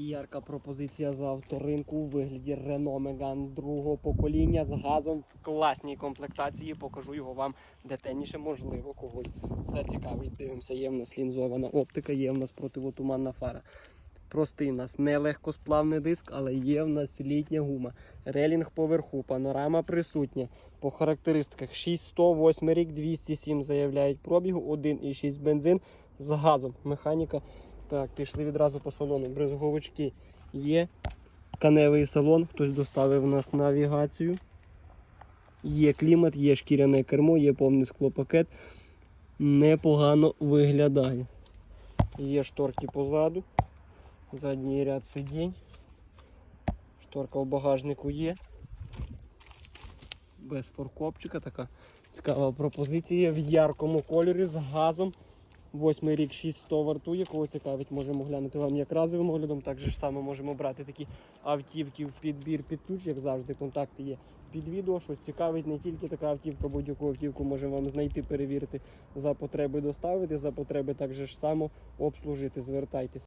Ярка пропозиція за авторинку у вигляді Renault Megane другого покоління з газом в класній комплектації. Покажу його вам детальніше, можливо, когось зацікавить. Дивимося, є в нас лінзована оптика, є в нас противотуманна фара. Простий в нас не легкосплавний диск, але є в нас літня гума. Релінг поверху, панорама присутня. По характеристиках 6108 рік, 207 заявляють пробігу, 1,6 бензин з газом. Механіка так, пішли відразу по салону. Брезговички є. Тканевий салон, хтось доставив у нас навігацію. Є клімат, є шкіряне кермо, є повний склопакет. Непогано виглядає. Є шторки позаду. Задній ряд сидінь. Шторка в багажнику є. Без форкопчика така цікава пропозиція в яркому кольорі з газом. Восьмий рік 600 вартує, кого цікавить, можемо глянути вам як разовим оглядом. Так же саме можемо брати такі автівки в підбір під ключ, як завжди, контакти є під відео. Щось цікавить, не тільки така автівка, будь-яку автівку можемо вам знайти, перевірити за потреби доставити, за потреби так же ж само обслужити. Звертайтеся.